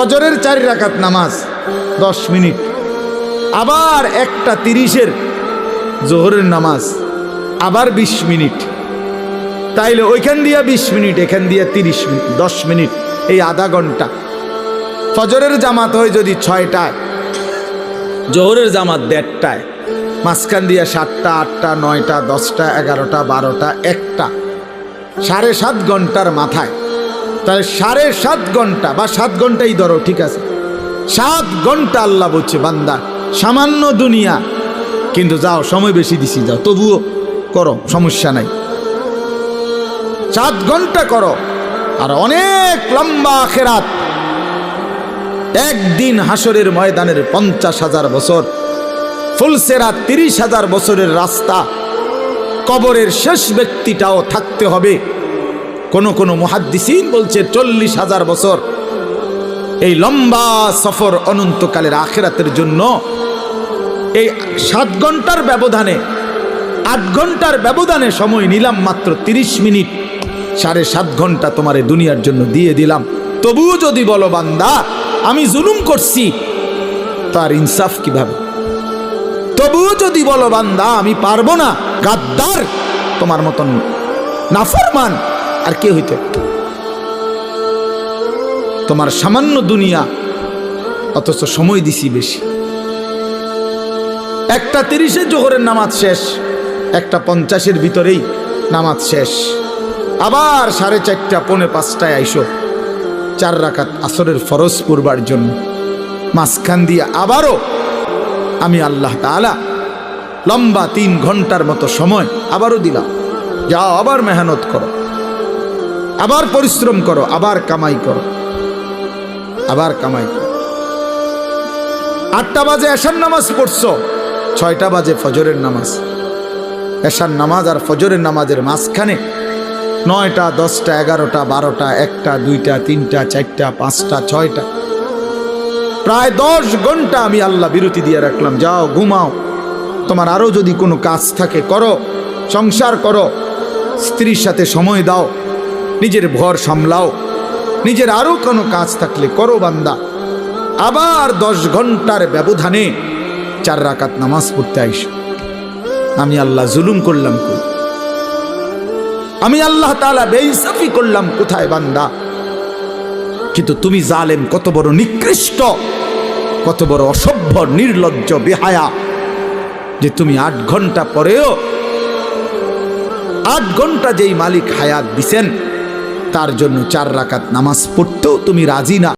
ফজরের চারি রাকাত নামাজ, দশ মিনিট। আবার একটা তিরিশের জোহরের নামাজ, আবার বিশ মিনিট। তাইলে ওইখান দিয়া বিশ মিনিট, এখান দিয়া তিরিশ মিনিট, দশ মিনিট, এই আধা ঘণ্টা। ফজরের জামাত হয় যদি ছয়টায়, জোহরের জামাত দেড়টায়, মাঝখান দিয়া সাতটা, আটটা, নয়টা, দশটা, এগারোটা, বারোটা, একটা। সাড়ে সাত ঘণ্টার মাথায় তাহলে সাড়ে সাত ঘণ্টা, বা সাত ঘন্টাই ধরো, ঠিক আছে। সাত ঘণ্টা আল্লাহ বলছে, বান্দা, সামান্য দুনিয়া। কিন্তু যাও, সময় বেশি দিছি, যাও। তবুও করো, সমস্যা নাই। সাত ঘণ্টা করো, আর অনেক লম্বা খেরাত একদিন হাসরের ময়দানের পঞ্চাশ হাজার বছর ফুলসেরা তিরিশ হাজার বছরের রাস্তা, কবরের শেষ ব্যক্তিটাও থাকতে হবে। কোন কোন মুহাদ্দিসিন বলছে চল্লিশ হাজার বছর। এই লম্বা সফর অনন্তকালের আখেরাতের জন্য এই সাত ঘণ্টার ব্যবধানে, আট ঘণ্টার ব্যবধানে সময় নিলাম মাত্র তিরিশ মিনিট। সাড়ে সাত ঘণ্টা তোমার দুনিয়ার জন্য দিয়ে দিলাম। তবুও যদি বলো, বান্দা, আমি জুলুম করছি, তার ইনসাফ কীভাবে? তবুও যদি বলো, বান্দা, আমি পারব না, গাদ্দার, তোমার মতন নাফরমান আর কে হইতে? তোমার সামান্য দুনিয়া, অথচ সময় দিছি বেশি। একটা তিরিশে জোহরের নামাজ শেষ, একটা পঞ্চাশের ভিতরেই নামাজ শেষ। আবার সাড়ে চারটা, পৌনে পাঁচটায় আইসো, চার রাকাত আসরের ফরজ পূর্বার জন্য। মাঝখান দিয়ে আবারও আমি আল্লাহ তাআলা লম্বা তিন ঘণ্টার মতো সময় আবারও দিলাম। যাও আবার মেহনত করো। আবার পরিশ্রম করো, আবার কামাই করো। আবার কামাই করো। আটটা বাজে এশার নামাজ পড়ছো, ছয়টা বাজে ফজরের নামাজ। এশার নামাজ আর ফজরের নামাজের মাঝখানে নয়টা, দশটা, এগারোটা, বারোটা, একটা, দুইটা, তিনটা, চারটা, পাঁচটা, ছয়টা। প্রায় দশ ঘণ্টা আমি আল্লাহ বিরতি দিয়ে রাখলাম, যাও, ঘুমাও। তোমার আরও যদি কোনো কাজ থাকে, করো, সংসার করো, স্ত্রীর সাথে সময় দাও। নিজের ভর সামলাও। নিজের আরও কোনো কাজ থাকলে করো বান্দা। আবার দশ ঘণ্টার ব্যবধানে চার রাকাত নামাজ পড়তে আইস। আমি আল্লাহ জুলুম করলাম কই? আমি আল্লাহ তাআলা বেইনসাফি করলাম কোথায় বান্দা? কিন্তু তুমি জালেম, কত বড় নিকৃষ্ট, কত বড় অসভ্য, নির্লজ্জ, বেহায়া যে তুমি আট ঘণ্টা পরেও, আট ঘণ্টা যেই মালিক হায়াত দিছেন তার জন্য চার রাকাত নামাজ পড়তেও তুমি রাজি না।